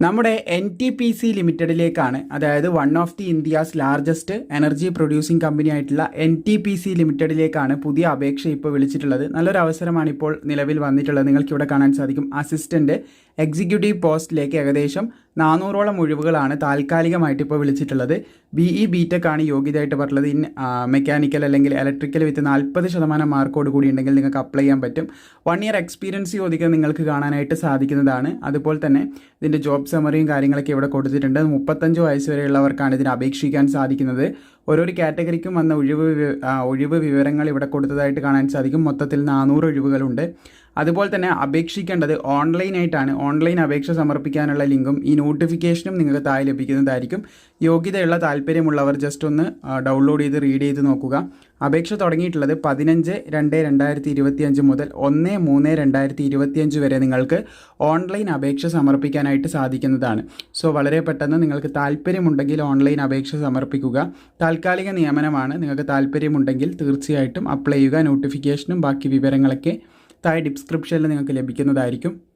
നമ്മുടെ N T P C ലിമിറ്റഡിലേക്കാണ് അതായത് one of the India's largest energy producing company ആയിട്ടുള്ള എൻ ടി പി സി ലിമിറ്റഡിലേക്കാണ് പുതിയ അപേക്ഷ ഇപ്പോൾ വിളിച്ചിട്ടുള്ളത്. നല്ലൊരു അവസരമാണ് ഇപ്പോൾ നിലവിൽ വന്നിട്ടുള്ളത്. നിങ്ങൾക്ക് ഇവിടെ കാണാൻ സാധിക്കും. അസിസ്റ്റന്റ് എക്സിക്യൂട്ടീവ് പോസ്റ്റിലേക്ക് ഏകദേശം നാനൂറോളം ഒഴിവുകളാണ് താൽക്കാലികമായിട്ട് ഇപ്പോൾ വിളിച്ചിട്ടുള്ളത്. ബി ഇ ബി ടെക് ആണ് യോഗ്യതയായിട്ട് പറഞ്ഞത്. ഇൻ മെക്കാനിക്കൽ അല്ലെങ്കിൽ ഇലക്ട്രിക്കൽ വിത്ത് നാൽപ്പത് ശതമാനം മാർക്കോട് കൂടി ഉണ്ടെങ്കിൽ നിങ്ങൾക്ക് അപ്ലൈ ചെയ്യാൻ പറ്റും. വൺ ഇയർ എക്സ്പീരിയൻസ് ചോദിക്കാൻ നിങ്ങൾക്ക് കാണാനായിട്ട് സാധിക്കുന്നതാണ്. അതുപോലെ തന്നെ ഇതിന്റെ ജോബ് സമറിയും കാര്യങ്ങളൊക്കെ ഇവിടെ കൊടുത്തിട്ടുണ്ട്. മുപ്പത്തഞ്ച് വയസ്സ് വരെയുള്ളവർക്കാണ് ഇതിന് അപേക്ഷിക്കാൻ സാധിക്കുന്നത്. ഓരോരു കാറ്റഗറിക്കും വന്ന ഒഴിവ് ഒഴിവ് വിവരങ്ങൾ ഇവിടെ കൊടുത്തതായിട്ട് കാണാൻ സാധിക്കും. മൊത്തത്തിൽ നാനൂറ് ഒഴിവുകളുണ്ട്. അതുപോലെ തന്നെ അപേക്ഷിക്കേണ്ടത് ഓൺലൈനായിട്ടാണ്. ഓൺലൈൻ അപേക്ഷ സമർപ്പിക്കാനുള്ള ലിങ്കും ഈ നോട്ടിഫിക്കേഷനും നിങ്ങൾക്ക് താഴെ ലഭിക്കുന്നതായിരിക്കും. യോഗ്യതയുള്ള താല്പര്യമുള്ളവർ ജസ്റ്റ് ഒന്ന് ഡൗൺലോഡ് ചെയ്ത് റീഡ് ചെയ്ത് നോക്കുക. അപേക്ഷ തുടങ്ങിയിട്ടുള്ളത് പതിനഞ്ച് രണ്ട് രണ്ടായിരത്തി ഇരുപത്തിയഞ്ച് മുതൽ ഒന്ന് മൂന്ന് രണ്ടായിരത്തി ഇരുപത്തിയഞ്ച് വരെ നിങ്ങൾക്ക് ഓൺലൈൻ അപേക്ഷ സമർപ്പിക്കാനായിട്ട് സാധിക്കുന്നതാണ്. സോ വളരെ പെട്ടെന്ന് നിങ്ങൾക്ക് താല്പര്യമുണ്ടെങ്കിൽ ഓൺലൈൻ അപേക്ഷ സമർപ്പിക്കുക. താൽക്കാലിക നിയമനമാണ്. നിങ്ങൾക്ക് താല്പര്യമുണ്ടെങ്കിൽ തീർച്ചയായിട്ടും അപ്ലൈ ചെയ്യുക. നോട്ടിഫിക്കേഷനും ബാക്കി വിവരങ്ങളൊക്കെ താഴെ ഡിസ്ക്രിപ്ഷനിൽ നിങ്ങൾക്ക് ലഭിക്കുന്നതായിരിക്കും.